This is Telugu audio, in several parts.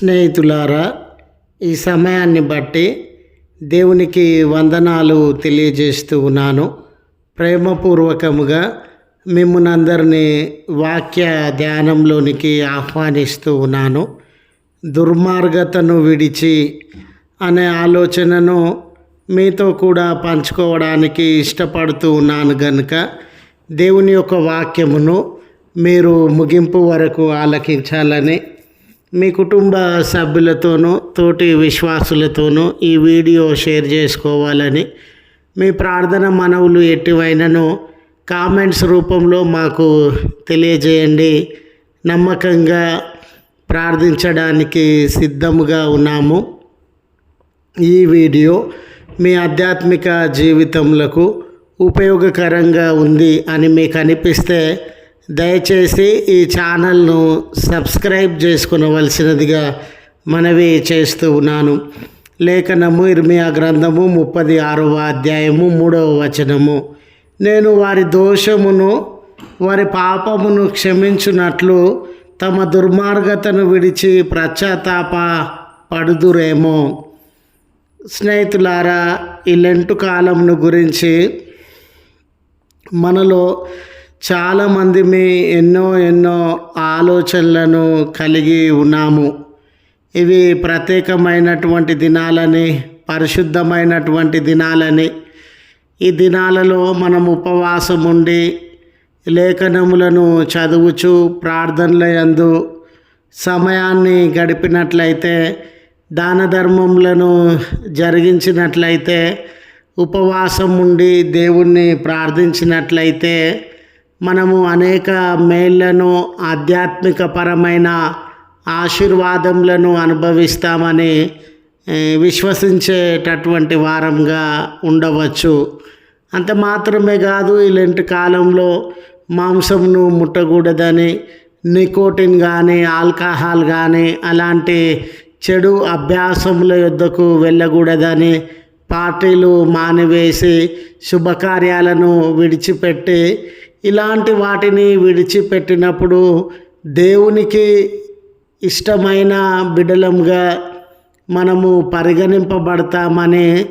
స్నేహితులారా ఈ సమయాన్ని బట్టి దేవునికి వందనాలు తెలియజేస్తూ ఉన్నాను. ప్రేమపూర్వకముగా మిమ్మల్ని అందరినీ వాక్య ధ్యానంలోనికి ఆహ్వానిస్తూ ఉన్నాను. దుర్మార్గతను విడిచి అనే ఆలోచనను మీతో కూడా పంచుకోవడానికి ఇష్టపడుతూ ఉన్నాను గనుక దేవుని యొక్క వాక్యమును మీరు ముగింపు వరకు ఆలకించాలని మీ కుటుంబ సభ్యులతోనూ తోటి విశ్వాసులతోనూ ఈ వీడియో షేర్ చేసుకోవాలని మీ ప్రార్థన మనవులు ఎట్టివైనను కామెంట్స్ రూపంలో మాకు తెలియజేయండి. నమ్మకంగా ప్రార్థించడానికి సిద్ధముగా ఉన్నాము. ఈ వీడియో మీ ఆధ్యాత్మిక జీవితములకు ఉపయోగకరంగా ఉంది అని మీకు అనిపిస్తే దయచేసి ఈ ఛానల్ను సబ్స్క్రైబ్ చేసుకునవలసినదిగా మనవి చేస్తూ ఉన్నాను. లేఖనము ఇర్మియా గ్రంథము ముప్పది ఆరవ అధ్యాయము మూడవ వచనము. నేను వారి దోషమును వారి పాపమును క్షమించున్నట్లు తమ దుర్మార్గతను విడిచి పశ్చాత్తాప పడుదురేమో. స్నేహితులారా ఈ లెంటు కాలంను గురించి మనలో చాలామంది మీ ఎన్నో ఎన్నో ఆలోచనలను కలిగి ఉన్నాము. ఇవి ప్రత్యేకమైనటువంటి దినాలని పరిశుద్ధమైనటువంటి దినాలని. ఈ దినాలలో మనం ఉపవాసం ఉండి లేఖనములను చదువుచు ప్రార్థనల యందు సమయాన్ని గడిపినట్లయితే దాన ధర్మములను జరిగించినట్లయితే ఉపవాసం ఉండి దేవుణ్ణి ప్రార్థించినట్లయితే మనము అనేక మేళ్ళను ఆధ్యాత్మిక పరమైన ఆశీర్వాదములను అనుభవిస్తామని విశ్వసించేటటువంటి వారంగా ఉండవచ్చు. అంత మాత్రమే కాదు ఇలాంటి కాలంలో మాంసంను ముట్టకూడదని నికోటిన్ కానీ ఆల్కహాల్ కానీ అలాంటి చెడు అభ్యాసముల యొద్దకు వెళ్ళకూడదని పార్టీలు మానివేసి శుభకార్యాలను విడిచిపెట్టి ఇలాంటి వాటిని విడిచిపెట్టినప్పుడు దేవునికి ఇష్టమైన బిడలంగా మనము పరిగణింపబడతామనే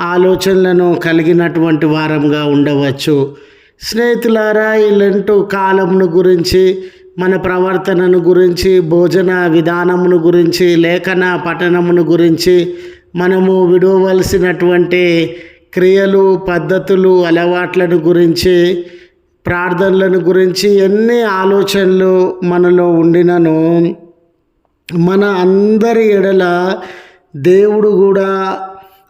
ఆలోచనలను కలిగినటువంటి వారంగా ఉండవచ్చు. స్నేహితులారా ఈ లెంటు కాలంను గురించి మన ప్రవర్తనను గురించి భోజన విధానమును గురించి లేఖన పఠనమును గురించి మనము విడవలసినటువంటి క్రియలు పద్ధతులు అలవాట్లను గురించి ప్రార్థనలను గురించి ఎన్ని ఆలోచనలు మనలో ఉండినను మన అందరి ఎడల దేవుడు కూడా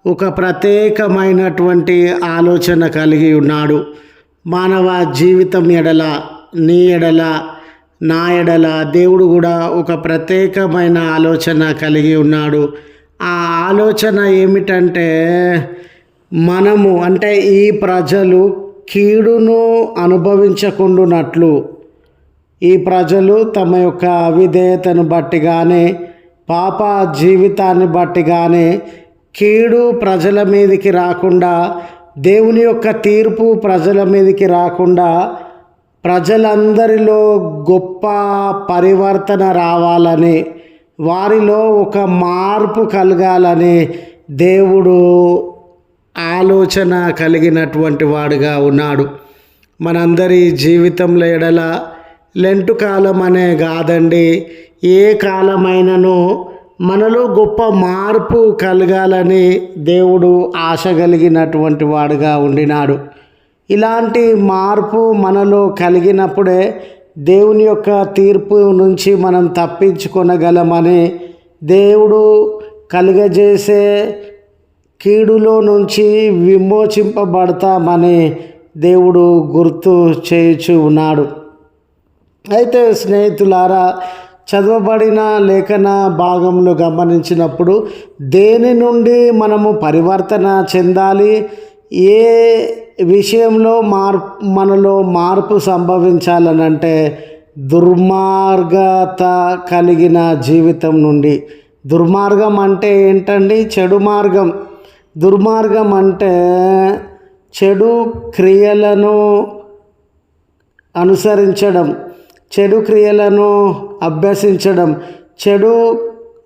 ఒక ప్రత్యేకమైనటువంటి ఆలోచన కలిగి ఉన్నాడు. మానవ జీవితం ఎడల నీ ఎడల నా ఎడల దేవుడు కూడా ఒక ప్రత్యేకమైన ఆలోచన కలిగి ఉన్నాడు. ఆ ఆలోచన ఏమిటంటే మనము అంటే ఈ ప్రజలు కీడును అనుభవించకుండునట్లు. ఈ ప్రజలు తమ యొక్క అవిధేయతను బట్టి కానీ పాప జీవితాన్ని బట్టి కానీ కీడు ప్రజల మీదకి రాకుండా దేవుని యొక్క తీర్పు ప్రజల మీదకి రాకుండా ప్రజలందరిలో గొప్ప పరివర్తన రావాలని వారిలో ఒక మార్పు కలగాలని దేవుడు ఆలోచన కలిగినటువంటి వాడుగా ఉన్నాడు. మనందరి జీవితంలో ఎడల లెంటు కాలం అనే కాదండి. ఏ కాలమైనను మనలో గొప్ప మార్పు కలగాలని దేవుడు ఆశ కలిగినటువంటి వాడుగా ఉండినాడు. ఇలాంటి మార్పు మనలో కలిగినప్పుడే దేవుని యొక్క తీర్పు నుంచి మనం తప్పించుకొనగలమని దేవుడు కలుగజేసే కీడులో నుంచి విమోచింపబడతామని దేవుడు గుర్తు చేయుచు ఉన్నాడు. అయితే స్నేహితులారా చదవబడిన లేఖన భాగంలో గమనించినప్పుడు దేని నుండి మనము పరివర్తన చెందాలి? ఏ విషయంలో మార్పు మనలో మార్పు సంభవించాలనంటే దుర్మార్గత కలిగిన జీవితం నుండి. దుర్మార్గం అంటే ఏంటండి? చెడు మార్గం. దుర్మార్గం అంటే చెడు క్రియలను అనుసరించడం చెడు క్రియలను అభ్యసించడం చెడు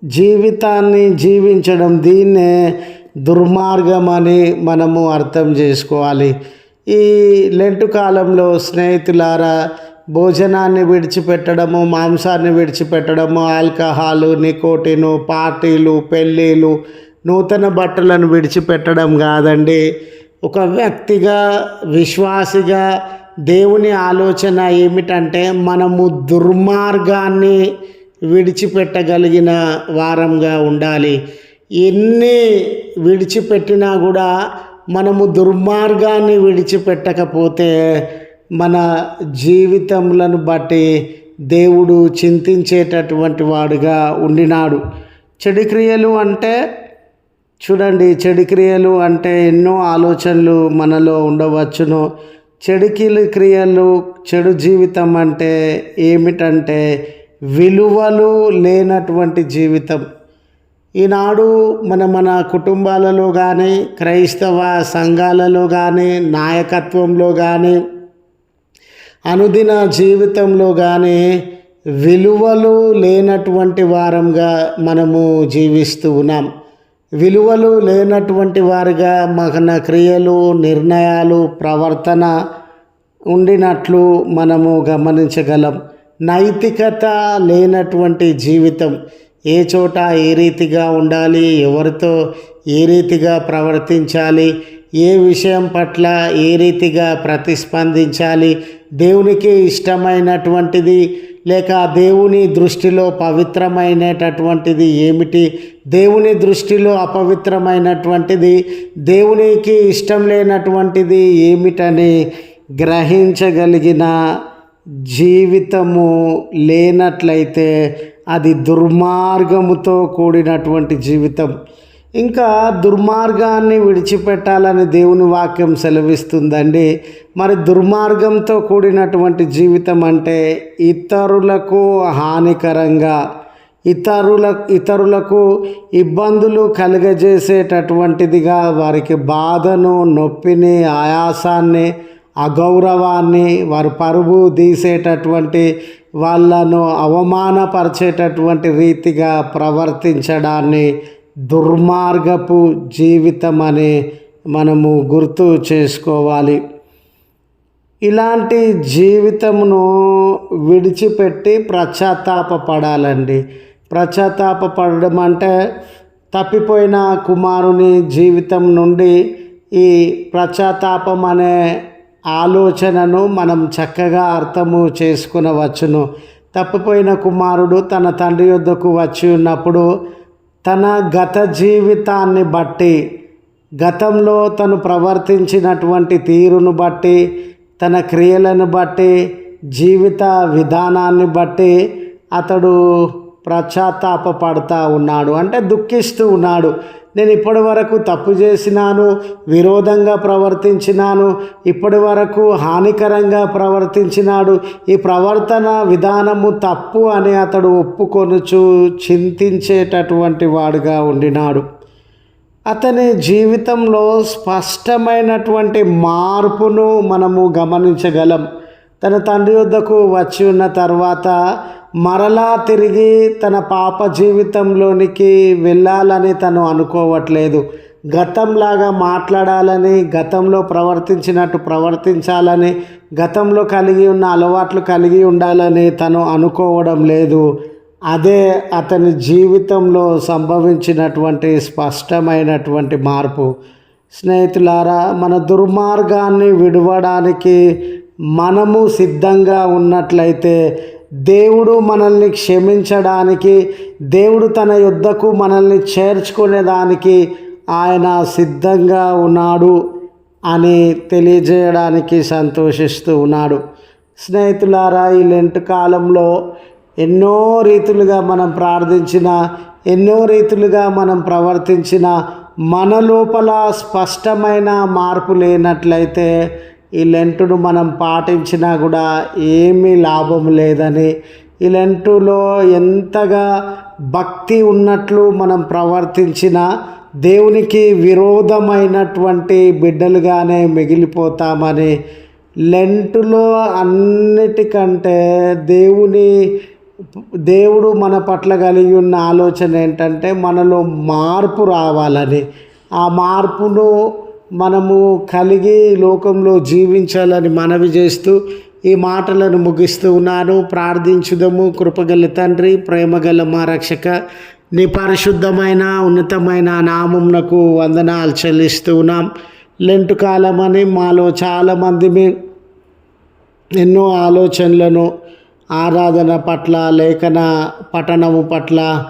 జీవితాన్ని జీవించడం దీన్నే దుర్మార్గం అని మనము అర్థం చేసుకోవాలి. ఈ లెంటు కాలంలో స్నేహితులారా భోజనాన్ని విడిచిపెట్టడము మాంసాన్ని విడిచిపెట్టడము ఆల్కహాలు నికోటిను పార్టీలు పెళ్ళిళ్ళు నూతన బట్టలను విడిచిపెట్టడం కాదండి. ఒక వ్యక్తిగా విశ్వాసిగా దేవుని ఆలోచన ఏమిటంటే మనము దుర్మార్గాన్ని విడిచిపెట్టగలిగిన వారంగా ఉండాలి. ఎన్ని విడిచిపెట్టినా కూడా మనము దుర్మార్గాన్ని విడిచిపెట్టకపోతే మన జీవితములను బట్టి దేవుడు చింతించేటటువంటి వాడుగా ఉండినాడు. చెడు క్రియలు అంటే చూడండి చెడు క్రియలు అంటే ఎన్నో ఆలోచనలు మనలో ఉండవచ్చును. చెడుకిలు క్రియలు చెడు జీవితం అంటే ఏమిటంటే విలువలు లేనటువంటి జీవితం. ఈనాడు మన మన కుటుంబాలలో కానీ క్రైస్తవ సంఘాలలో కానీ నాయకత్వంలో కానీ అనుదిన జీవితంలో కానీ విలువలు లేనటువంటి వారంగా మనము జీవిస్తూ ఉన్నాం. విలువలు లేనటువంటి వారిగా మన క్రియలు నిర్ణయాలు ప్రవర్తన ఉండినట్లు మనము గమనించగలం. నైతికత లేనటువంటి జీవితం ఏ చోట ఏ రీతిగా ఉండాలి ఎవరితో ఏ రీతిగా ప్రవర్తించాలి ఏ విషయం పట్ల ఏ రీతిగా ప్రతిస్పందించాలి దేవునికి ఇష్టమైనటువంటిది లేక దేవుని దృష్టిలో పవిత్రమైనటువంటిది ఏమిటి? దేవుని దృష్టిలో అపవిత్రమైనటువంటిది దేవునికి ఇష్టం లేనటువంటిది ఏమిటని గ్రహించగలిగిన జీవితము లేనట్లయితే అది దుర్మార్గముతో కూడినటువంటి జీవితం. ఇంకా దుర్మార్గాన్ని విడిచిపెట్టాలని దేవుని వాక్యం సెలవిస్తుందండి. మరి దుర్మార్గంతో కూడినటువంటి జీవితం అంటే ఇతరులకు హానికరంగా ఇతరుల ఇతరులకు ఇబ్బందులు కలుగజేసేటటువంటిదిగా వారికి బాధను నొప్పిని ఆయాసాన్ని అగౌరవాన్ని వారు పరుగు తీసేటటువంటి వాళ్ళను అవమానపరిచేటటువంటి రీతిగా ప్రవర్తించడాన్ని దుర్మార్గపు జీవితం అనే మనము గుర్తు చేసుకోవాలి. ఇలాంటి జీవితమును విడిచిపెట్టి పడాలండి పడడం అంటే తప్పిపోయిన కుమారుని జీవితం నుండి ఈ ప్రచాతాపం అనే ఆలోచనను మనం చక్కగా అర్థము చేసుకునవచ్చును. తప్పిపోయిన కుమారుడు తన తండ్రి యొద్దకు వచ్చి ఉన్నప్పుడు తన గత జీవితాన్ని బట్టి గతంలో తను ప్రవర్తించినటువంటి తీరును బట్టి తన క్రియలను బట్టి జీవిత విధానాన్ని బట్టి అతడు పడతా ఉన్నాడు. అంటే దుఃఖిస్తూ ఉన్నాడు. నేను ఇప్పటి వరకు తప్పు చేసినాను విరోధంగా ప్రవర్తించినాను ఇప్పటి వరకు హానికరంగా ప్రవర్తించినాడు. ఈ ప్రవర్తన విధానము తప్పు అని అతడు ఒప్పుకొనుచు చింతించేటటువంటి వాడుగా ఉండినాడు. అతని జీవితంలో స్పష్టమైనటువంటి మార్పును మనము గమనించగలం. తన తండ్రి వద్దకు వచ్చి ఉన్న తర్వాత మరలా తిరిగి తన పాప జీవితంలోనికి వెళ్ళాలని తను అనుకోవట్లేదు. గతంలాగా మాట్లాడాలని గతంలో ప్రవర్తించినట్టు ప్రవర్తించాలని గతంలో కలిగి ఉన్న అలవాట్లు కలిగి ఉండాలని తను అనుకోవడం లేదు. అదే అతని జీవితంలో సంభవించినటువంటి స్పష్టమైనటువంటి మార్పు. స్నేహితులారా మన దుర్మార్గాన్ని విడవడానికి మనము సిద్ధంగా ఉన్నట్లయితే దేవుడు మనల్ని క్షమించడానికి దేవుడు తన యుద్ధకు మనల్ని చేర్చుకునేదానికి ఆయన సిద్ధంగా ఉన్నాడు అని తెలియజేయడానికి సంతోషిస్తూ ఉన్నాడు. స్నేహితులారా ఈ లెంట్ కాలంలో ఎన్నో రీతులుగా మనం ప్రార్థించిన ఎన్నో రీతులుగా మనం ప్రవర్తించిన మన లోపల స్పష్టమైన మార్పు లేనట్లయితే ఈ లెంటును మనం పాటించినా కూడా ఏమీ లాభం లేదని. ఈ లెంటులో ఎంతగా భక్తి ఉన్నట్లు మనం ప్రవర్తించినా దేవునికి విరోధమైనటువంటి బిడ్డలుగానే మిగిలిపోతామని. లెంటులో అన్నిటికంటే దేవుని దేవుడు మన పట్ల కలిగి ఉన్న ఆలోచన ఏంటంటే మనలో మార్పు రావాలని. ఆ మార్పును మనము కలిగి లోకంలో జీవించాలని మనవి చేస్తూ ఈ మాటలను ముగిస్తూ ఉన్నాను. ప్రార్థించుదము. కృపగల తండ్రి ప్రేమగల మా రక్షక నీ పరిశుద్ధమైన ఉన్నతమైన నామంనకు వందనాలు చెల్లిస్తూ ఉన్నాం. లెంటు కాలమని మాలో చాలామంది ఎన్నో ఆలోచనలను ఆరాధన పట్ల లేఖన పఠనము పట్ల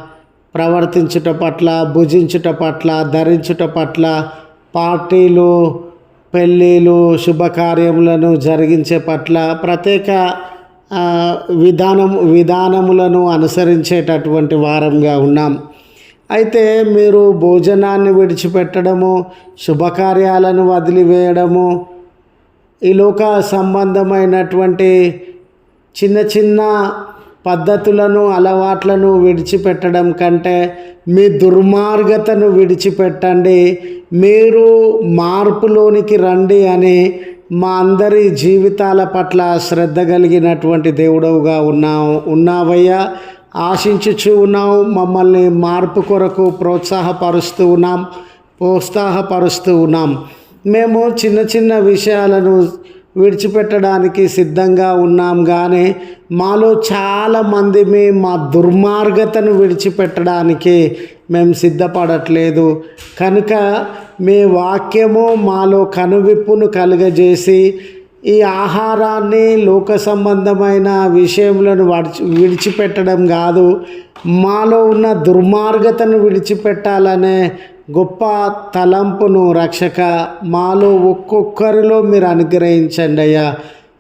ప్రవర్తించుట పట్ల భుజించుట పట్ల ధరించుట పట్ల పార్టీలు పెళ్ళిళ్ళు శుభకార్యములను జరిగించే పట్ల ప్రత్యేక విధానం విధానములను అనుసరించేటటువంటి వారంగా ఉన్నాం. అయితే మీరు భోజనాన్ని విడిచిపెట్టడము శుభకార్యాలను వదిలివేయడము ఈ లోక సంబంధమైనటువంటి చిన్న చిన్న పద్ధతులను అలవాట్లను విడిచిపెట్టడం కంటే మీ దుర్మార్గతను విడిచిపెట్టండి. మీరు మార్పులోనికి రండి అని మా అందరి జీవితాల పట్ల శ్రద్ధ కలిగినటువంటి దేవుడవుగా ఉన్నావు ఉన్నావయ్యా. ఆశించుచు ఉన్నావు మమ్మల్ని మార్పు కొరకు ప్రోత్సాహపరుస్తూ ఉన్నాం ప్రోత్సాహపరుస్తూ ఉన్నాం. మేము చిన్న చిన్న విషయాలను విడిచిపెట్టడానికి సిద్ధంగా ఉన్నాం కానీ మాలో చాలామంది మా దుర్మార్గతను విడిచిపెట్టడానికి మేము సిద్ధపడట్లేదు. కనుక మీ వాక్యము మాలో కనువిప్పును కలుగజేసి ఈ ఆహారాన్ని లోక సంబంధమైన విషయములను వడిచి విడిచిపెట్టడం కాదు మాలో ఉన్న దుర్మార్గతను విడిచిపెట్టాలనే గొప్ప తలంపును రక్షక మాలో ఒక్కొక్కరిలో మీరు అనుగ్రహించండి అయ్యా.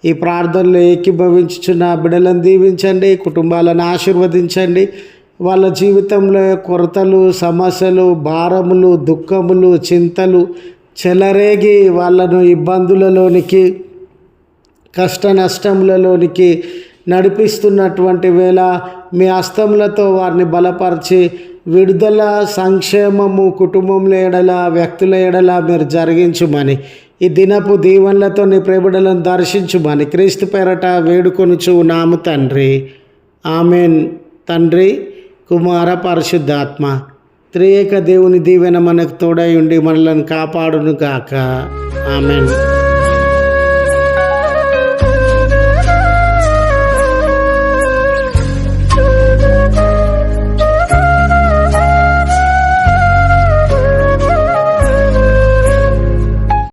ఈ ప్రార్థనలో ఏకీభవించుచున్న బిడ్డలను దీవించండి కుటుంబాలను ఆశీర్వదించండి. వాళ్ళ జీవితంలో కొరతలు సమస్యలు భారములు దుఃఖములు చింతలు చెలరేగి వాళ్ళను ఇబ్బందులలోనికి కష్ట నష్టములలోనికి నడిపిస్తున్నటువంటి వేళ మీ హస్తములతో వారిని బలపరిచి విడుదల సంక్షేమము కుటుంబంలో ఎడల వ్యక్తుల ఎడల మీరు జరిగించుమని ఈ దినపు దీవెనలతో నీ ప్రేమిడలను దర్శించుమని క్రీస్తు పేరట వేడుకొనుచు నాము తండ్రి. ఆమెన్. తండ్రి కుమార పరిశుద్ధాత్మ త్రియేక దేవుని దీవెన మనకు తోడై ఉండి మనలను కాపాడును గాక ఆమెన్.